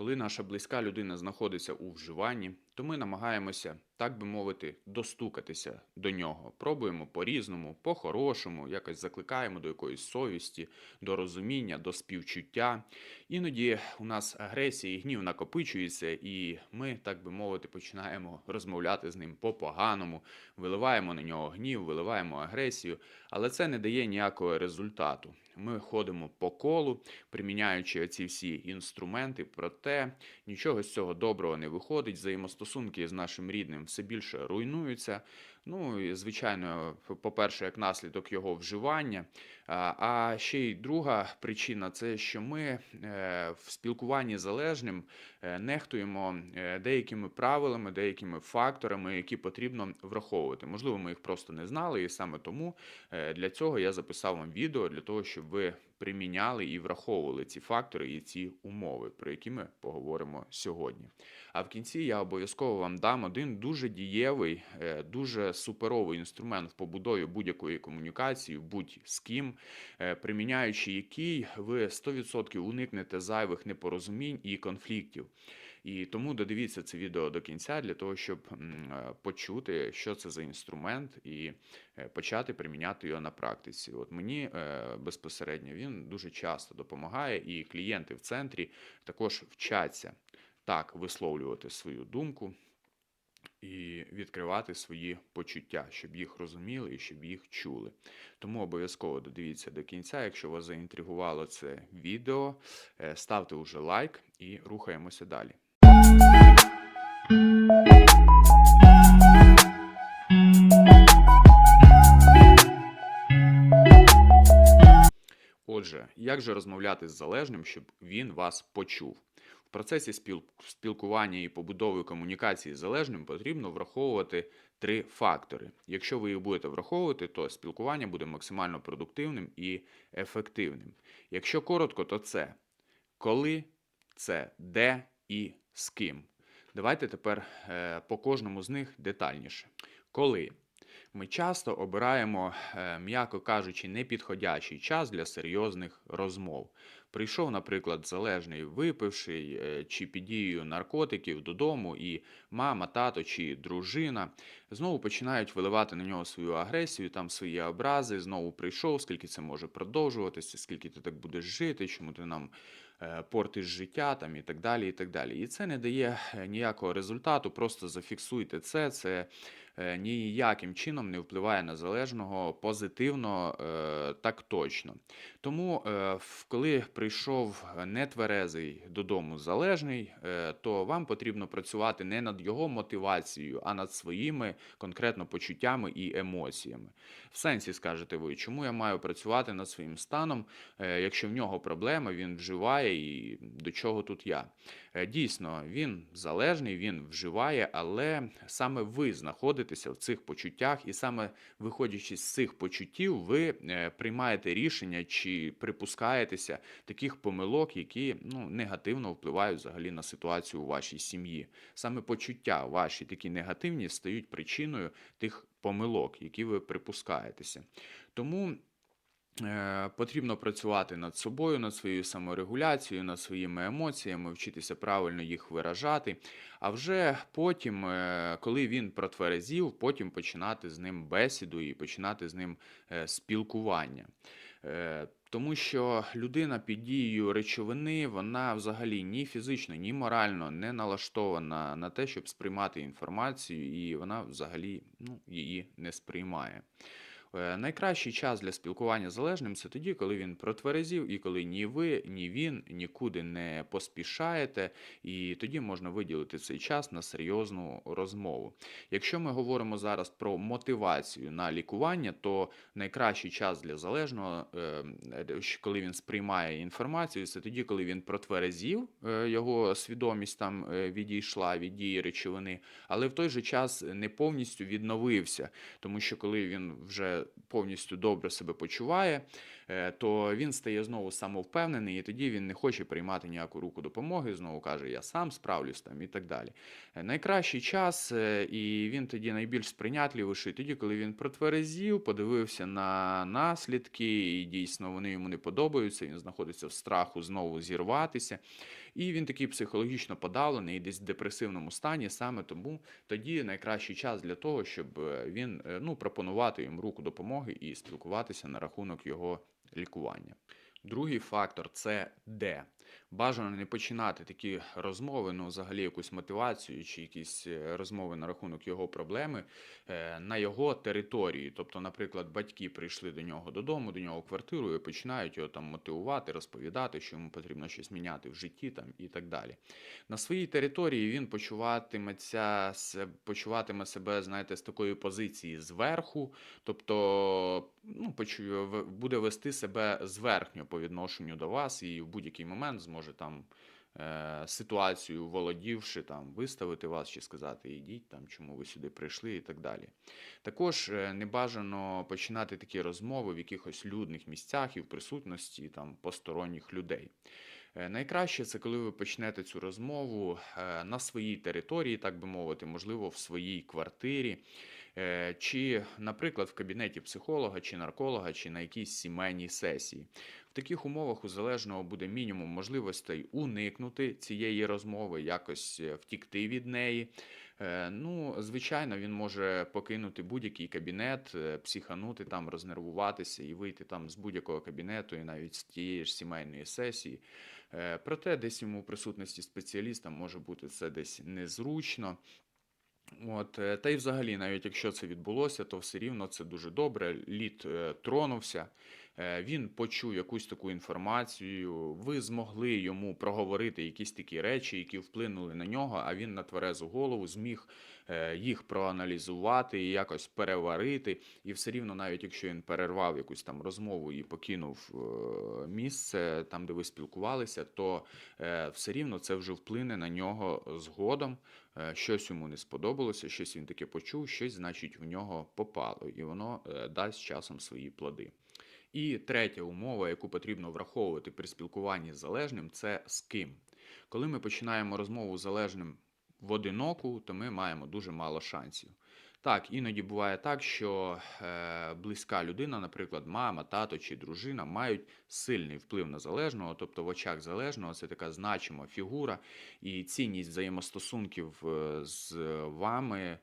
коли наша близька людина знаходиться у вживанні, то ми намагаємося, так би мовити, достукатися до нього. Пробуємо по-різному, по-хорошому, якось закликаємо до якоїсь совісті, до розуміння, до співчуття. Іноді у нас агресія і гнів накопичується, і ми, так би мовити, починаємо розмовляти з ним по-поганому, виливаємо на нього гнів, виливаємо агресію, але це не дає ніякого результату. Ми ходимо по колу, приміняючи ці всі інструменти, проте нічого з цього доброго не виходить. Взаємостосунки з нашим рідним все більше руйнуються. Ну і звичайно, по-перше, як наслідок його вживання. А ще й друга причина це що ми е, в спілкуванні залежним е, нехтуємо е, деякими правилами, деякими факторами, які потрібно враховувати. Можливо, ми їх просто не знали, і саме тому для цього я записав вам відео для того, щоб ви приміняли і враховували ці фактори і ці умови, про які ми поговоримо сьогодні. А в кінці я обов'язково вам дам один дуже дієвий, е, дуже суперовий інструмент в побудові будь-якої комунікації, будь з ким, е, приміняючи який ви 100% уникнете зайвих непорозумінь і конфліктів. І тому додивіться це відео до кінця для того, щоб е, почути, що це за інструмент, і почати приміняти його на практиці. От мені безпосередньо він дуже часто допомагає, і клієнти в центрі також вчаться так висловлювати свою думку і відкривати свої почуття, щоб їх розуміли і щоб їх чули. Тому обов'язково додивіться до кінця. Якщо вас заінтригувало це відео, е, ставте уже лайк і рухаємося далі. Отже, як же розмовляти з залежним, щоб він вас почув? В процесі спіл- спілкування і побудови комунікації з залежним потрібно враховувати три фактори. Якщо ви їх будете враховувати, то спілкування буде максимально продуктивним і ефективним. Якщо коротко, то це коли, це де і з ким. Давайте тепер е, по кожному з них детальніше. Коли ми часто обираємо, е, м'яко кажучи, непідходящий час для серйозних розмов. Прийшов, наприклад, залежний випивший е, чи під дією наркотиків додому, і мама, тато чи дружина знову починають виливати на нього свою агресію, там свої образи. Знову прийшов, скільки це може продовжуватися, скільки ти так будеш жити, чому ти нам е, портиш життя там і так далі. І так далі. І це не дає е, ніякого результату. Просто зафіксуйте це. Це ніяким чином не впливає на залежного позитивно, так точно. Тому, коли прийшов нетверезий додому залежний, е, то вам потрібно працювати не над його мотивацією, а над своїми конкретно почуттями і емоціями. В сенсі скажете ви, чому я маю працювати над своїм станом, е, якщо в нього проблема, він вживає і до чого тут я? Е, Дійсно, він залежний, він вживає, але саме ви знаходитеся в цих почуттях, і саме виходячи з цих почуттів, ви е, приймаєте рішення чи припускаєтеся таких помилок, які ну, негативно впливають взагалі на ситуацію у вашій сім'ї. Саме почуття ваші такі негативні стають причиною тих помилок, які ви припускаєтеся. Тому Е, Потрібно працювати над собою, над своєю саморегуляцією, над своїми емоціями, вчитися правильно їх виражати. А вже потім, е, коли він протверезів, потім починати з ним бесіду і починати з ним е, спілкування. Е, Тому що людина під дією речовини, вона взагалі ні фізично, ні морально не налаштована на те, щоб сприймати інформацію, і вона взагалі ну, її не сприймає. Е, Найкращий час для спілкування з залежним це тоді, коли він протверезів, і коли ні ви, ні він нікуди не поспішаєте, і тоді можна виділити цей час на серйозну розмову. Якщо ми говоримо зараз про мотивацію на лікування, то найкращий час для залежного, е, е, коли він сприймає інформацію, це тоді, коли він протверезів, його свідомість там відійшла від дії речовини, але в той же час не повністю відновився. Тому що коли він вже повністю добре себе почуває, то він стає знову самовпевнений, і тоді він не хоче приймати ніяку руку допомоги. Знову каже, я сам справлюсь там і так далі. Е, Найкращий час, е, і він тоді найбільш сприйнятливіший, тоді, коли він протверезів, подивився на наслідки, і дійсно вони йому не подобаються. Він знаходиться в страху знову зірватися. І він такий психологічно подавлений і десь в депресивному стані. Саме тому тоді найкращий час для того, щоб е, він е, ну, пропонувати йому руку допомоги і спілкуватися на рахунок його лікування. Другий фактор це де. Бажано не починати такі розмови, ну взагалі якусь мотивацію чи якісь е, розмови на рахунок його проблеми е, на його території. Тобто, наприклад, батьки прийшли до нього додому, до нього в квартиру і починають його там мотивувати, розповідати, що йому потрібно щось міняти в житті там і так далі. На своїй території він почуватиметься почуватиме себе, знаєте, з такої позиції зверху, тобто ну, буде вести себе зверхньо по відношенню до вас і в будь-який момент зможе там е, ситуацію володівши, там виставити вас чи сказати, ідіть там, чому ви сюди прийшли і так далі. Також е, не бажано починати такі розмови в якихось людних місцях і в присутності там посторонніх людей. Е, Найкраще це коли ви почнете цю розмову е, на своїй території, так би мовити, можливо, в своїй квартирі, чи, наприклад, в кабінеті психолога чи нарколога, чи на якійсь сімейній сесії. В таких умовах у залежного буде мінімум можливостей уникнути цієї розмови, якось е, втікти від неї. Е, Ну, звичайно, він може покинути будь-який кабінет, е, психанути там, рознервуватися і вийти там з будь-якого кабінету, і навіть з тієї ж сімейної сесії. Е, Проте, десь йому у присутності спеціаліста може бути це десь незручно. От, е, та й взагалі, навіть якщо це відбулося, то все рівно це дуже добре. Лід е, тронувся, він почув якусь таку інформацію, ви змогли йому проговорити якісь такі речі, які вплинули на нього, а він на тверезу голову зміг е, їх проаналізувати і якось переварити. І все рівно, навіть якщо він перервав якусь там розмову і покинув е, місце там, де ви спілкувалися, то е, все рівно це вже вплине на нього згодом. Е, Щось йому не сподобалося, щось він таке почув, щось, значить, в нього попало, і воно е, дасть часом свої плоди. І третя умова, яку потрібно враховувати при спілкуванні з залежним, це з ким. Коли ми починаємо розмову з залежним в одиноку, то ми маємо дуже мало шансів. Так, іноді буває так, що е, близька людина, наприклад, мама, тато чи дружина, мають сильний вплив на залежного, тобто в очах залежного це така значима фігура, і цінність взаємостосунків е, з вами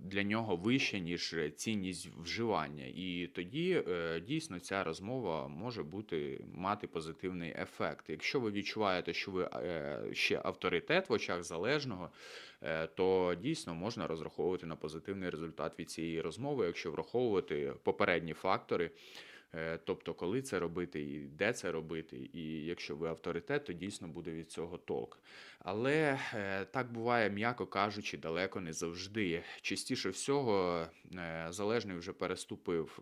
для нього вища, ніж цінність вживання. І тоді е, дійсно ця розмова може бути мати позитивний ефект. Якщо ви відчуваєте, що ви е, ще авторитет в очах залежного, е, то дійсно можна розраховувати на позитивний результат від цієї розмови, якщо враховувати попередні фактори. Е, Тобто, коли це робити і де це робити, і якщо ви авторитет, то дійсно буде від цього толк. Але е, так буває, м'яко кажучи, далеко не завжди. Частіше всього е, залежний вже переступив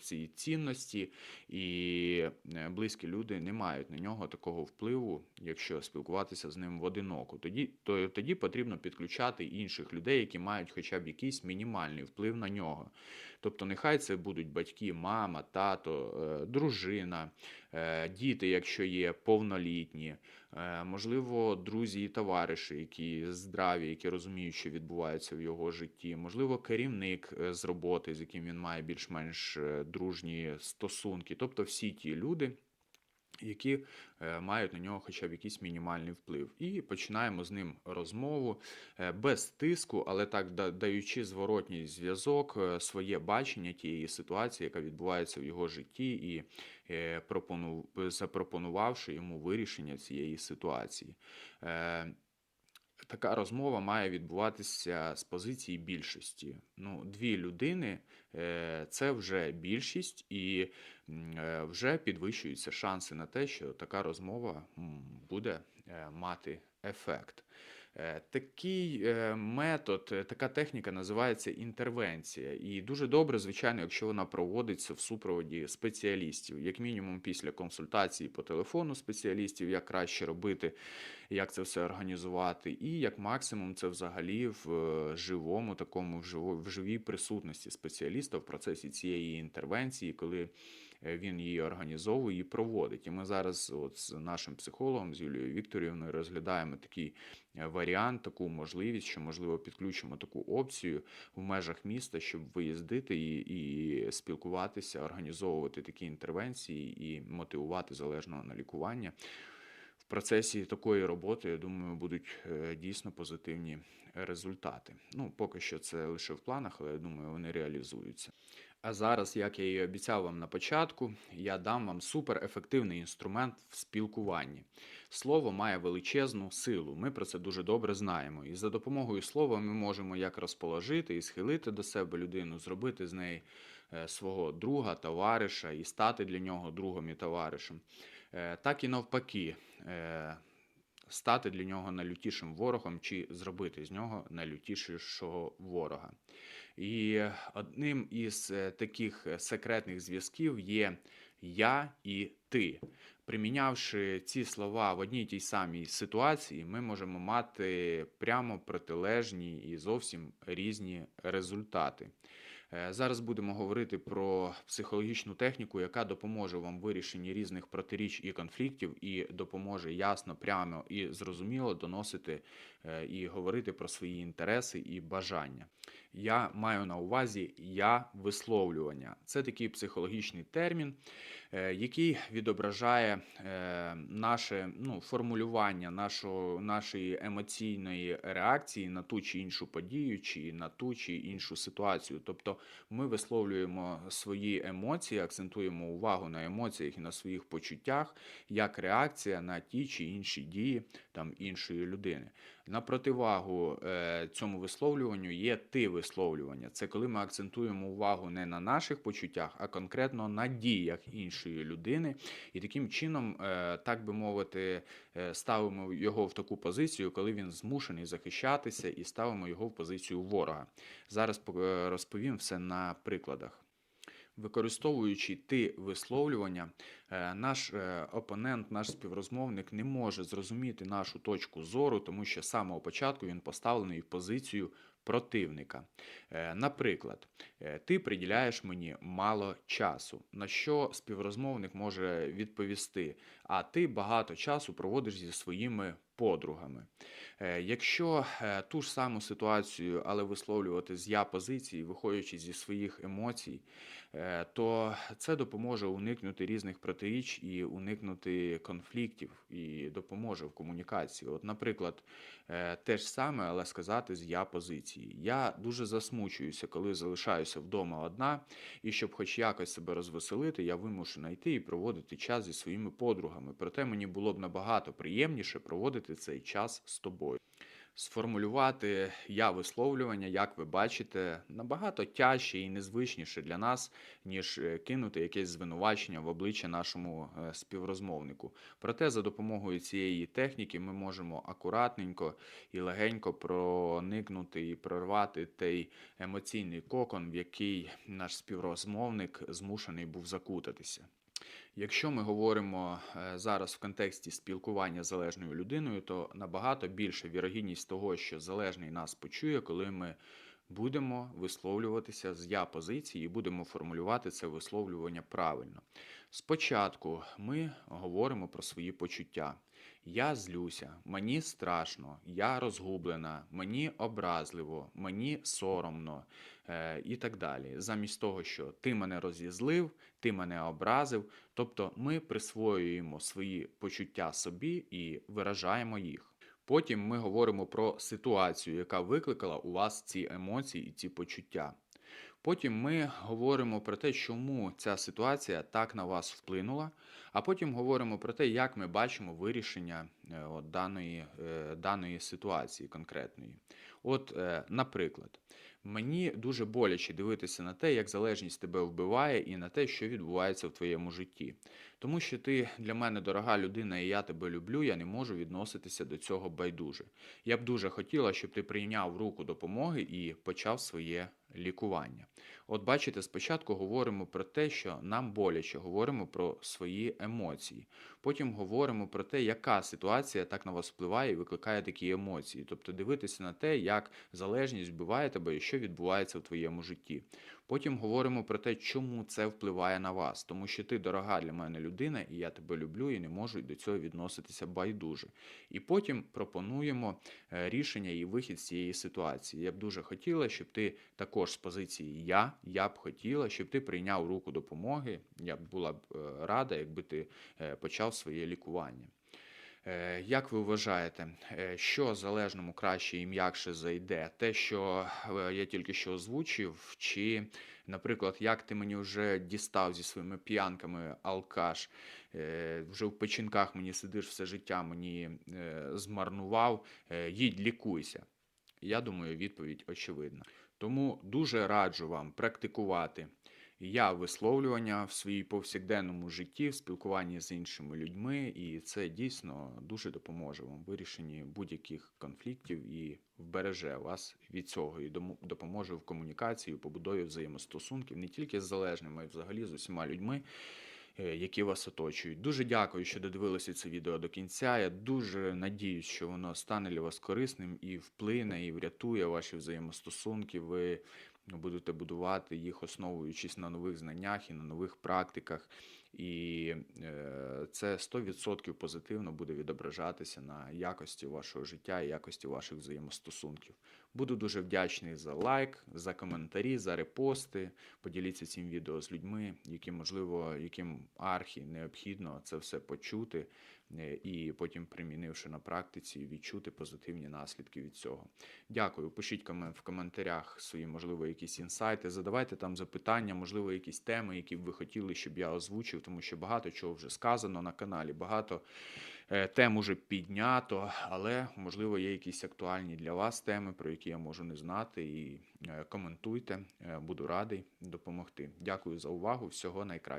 ці цінності, і близькі люди не мають на нього такого впливу, якщо спілкуватися з ним в одиноку. Тоді, то, тоді потрібно підключати інших людей, які мають хоча б якийсь мінімальний вплив на нього. Тобто, нехай це будуть батьки, мама, тато, е, дружина, е, діти, якщо є повнолітні, е, можливо, друзі і товариші, які здраві, які розуміють, що відбувається в його житті, можливо, керівник з роботи, з яким він має більш-менш дружні стосунки, тобто всі ті люди. Які е, мають на нього хоча б якийсь мінімальний вплив, і починаємо з ним розмову е, без тиску, але так даючи зворотній зв'язок, е, своє бачення тієї ситуації, яка відбувається в його житті, і запропонувавши йому вирішення цієї ситуації. Така розмова має відбуватися з позиції більшості. Ну, дві людини е, це вже більшість, і е, вже підвищуються шанси на те, що така розмова буде е, мати ефект. Е, Такий е, метод, е, така техніка називається інтервенція. І дуже добре, звичайно, якщо вона проводиться в супроводі спеціалістів, як мінімум після консультації по телефону спеціалістів, як краще робити, як це все організувати, і як максимум це взагалі в живому такому в живій присутності спеціаліста в процесі цієї інтервенції, коли він її організовує і проводить. І ми зараз от з нашим психологом, з Юлією Вікторівною, розглядаємо такий е, варіант, таку можливість, що можливо підключимо таку опцію в межах міста, щоб виїздити і, і спілкуватися, організовувати такі інтервенції і мотивувати залежного на лікування. В процесі такої роботи, я думаю, будуть е, дійсно позитивні результати. Ну, поки що це лише в планах, але я думаю, вони реалізуються. А зараз, як я і обіцяв вам на початку, я дам вам суперефективний інструмент в спілкуванні. Слово має величезну силу. Ми про це дуже добре знаємо. І за допомогою слова ми можемо як розположити і схилити до себе людину, зробити з неї е, свого друга, товариша і стати для нього другом і товаришем. Е, Так і навпаки, е, стати для нього найлютішим ворогом чи зробити з нього найлютішого ворога. І одним із е, таких е, секретних зв'язків є я і ти. Примінявши ці слова в одній тій самій ситуації, ми можемо мати прямо протилежні і зовсім різні результати. Е, Зараз будемо говорити про психологічну техніку, яка допоможе вам в вирішенні різних протиріч і конфліктів, і допоможе ясно, прямо і зрозуміло доносити е, і говорити про свої інтереси і бажання. Я маю на увазі я висловлювання. Це такий психологічний термін, який відображає е, наше ну, формулювання нашого, нашої емоційної реакції на ту чи іншу подію, чи на ту чи іншу ситуацію. Тобто ми висловлюємо свої емоції, акцентуємо увагу на емоціях і на своїх почуттях як реакція на ті чи інші дії там, іншої людини. На противагу е, цьому висловлюванню є ти висловлювання. Це коли ми акцентуємо увагу не на наших почуттях, а конкретно на діях іншої людини. І таким чином, е, так би мовити, е, ставимо його в таку позицію, коли він змушений захищатися, і ставимо його в позицію ворога. Зараз е, розповім все на прикладах. Використовуючи ти висловлювання, наш опонент, наш співрозмовник не може зрозуміти нашу точку зору, тому що з самого початку він поставлений в позицію противника. Е, Наприклад, е, ти приділяєш мені мало часу, на що співрозмовник може відповісти, а ти багато часу проводиш зі своїми подругами. Е, Якщо ту ж саму ситуацію, але висловлювати з я позиції, виходячи зі своїх емоцій, то це допоможе уникнути різних протиріч і уникнути конфліктів, і допоможе в комунікації. От, наприклад, е, те ж саме, але сказати з я позиції. Я дуже засмучуюся, коли залишаюся вдома одна, і щоб хоч якось себе розвеселити, я вимушена йти і проводити час зі своїми подругами. Проте мені було б набагато приємніше проводити цей час з тобою. Сформулювати я висловлювання, як ви бачите, набагато тяжче і незвичніше для нас, ніж е, кинути якесь звинувачення в обличчя нашому е, співрозмовнику. Проте за допомогою цієї техніки ми можемо акуратненько і легенько проникнути і прорвати той емоційний кокон, в який наш співрозмовник змушений був закутатися. Якщо ми говоримо е, зараз в контексті спілкування з залежною людиною, то набагато більша вірогідність того, що залежний нас почує, коли ми будемо висловлюватися з я позиції і будемо формулювати це висловлювання правильно. Спочатку ми говоримо про свої почуття. Я злюся, мені страшно, я розгублена, мені образливо, мені соромно е, і так далі. Замість того, що ти мене розізлив, ти мене образив. Тобто ми присвоюємо свої почуття собі і виражаємо їх. Потім ми говоримо про ситуацію, яка викликала у вас ці емоції і ці почуття. Потім ми говоримо про те, чому ця ситуація так на вас вплинула, а потім говоримо про те, як ми бачимо вирішення е, от, даної, е, даної ситуації конкретної. От, е, наприклад, мені дуже боляче дивитися на те, як залежність тебе вбиває, і на те, що відбувається в твоєму житті. Тому що ти для мене дорога людина, і я тебе люблю, я не можу відноситися до цього байдуже. Я б дуже хотіла, щоб ти прийняв руку допомоги і почав своє лікування. От бачите, спочатку говоримо про те, що нам боляче, говоримо про свої емоції. Потім говоримо про те, яка ситуація так на вас впливає і викликає такі емоції. Тобто дивитися на те, як залежність вбиває тебе і що відбувається в твоєму житті. Потім говоримо про те, чому це впливає на вас, тому що ти дорога для мене людина, і я тебе люблю, і не можу до цього відноситися байдуже. І потім пропонуємо е, рішення і вихід з цієї ситуації. Я б дуже хотіла, щоб ти також з позиції я, я б хотіла, щоб ти прийняв руку допомоги. Я б була б е, рада, якби ти е, почав своє лікування. Е, Як ви вважаєте, що залежному краще і м'якше зайде? Те, що я тільки що озвучив, чи, наприклад, як ти мені вже дістав зі своїми п'янками алкаш, вже в печінках мені сидиш все життя, мені змарнував, їдь лікуйся. Я думаю, відповідь очевидна. Тому дуже раджу вам практикувати я висловлювання в своїй повсякденному житті, в спілкуванні з іншими людьми, і це дійсно дуже допоможе вам в вирішенні будь-яких конфліктів і вбереже вас від цього і допоможе в комунікації, побудові взаємостосунків не тільки з залежними, а й взагалі з усіма людьми. Е, Які вас оточують. Дуже дякую, що додивилися це відео до кінця. Я дуже надіюсь, що воно стане для вас корисним і вплине, і врятує ваші взаємостосунки. Ви будете будувати їх, основуючись на нових знаннях і на нових практиках. І е, це 100% позитивно буде відображатися на якості вашого життя і якості ваших взаємостосунків. Буду дуже вдячний за лайк, за коментарі, за репости. Поділіться цим відео з людьми, які, можливо, яким архі необхідно це все почути, е, і потім, примінивши на практиці, відчути позитивні наслідки від цього. Дякую. Пишіть в коментарях свої, можливо, якісь інсайти. Задавайте там запитання, можливо, якісь теми, які б ви хотіли, щоб я озвучив, тому що багато чого вже сказано на каналі, багато тем уже піднято, але можливо є якісь актуальні для вас теми, про які я можу не знати. І е, коментуйте. Е, Буду радий допомогти. Дякую за увагу. Всього найкращого.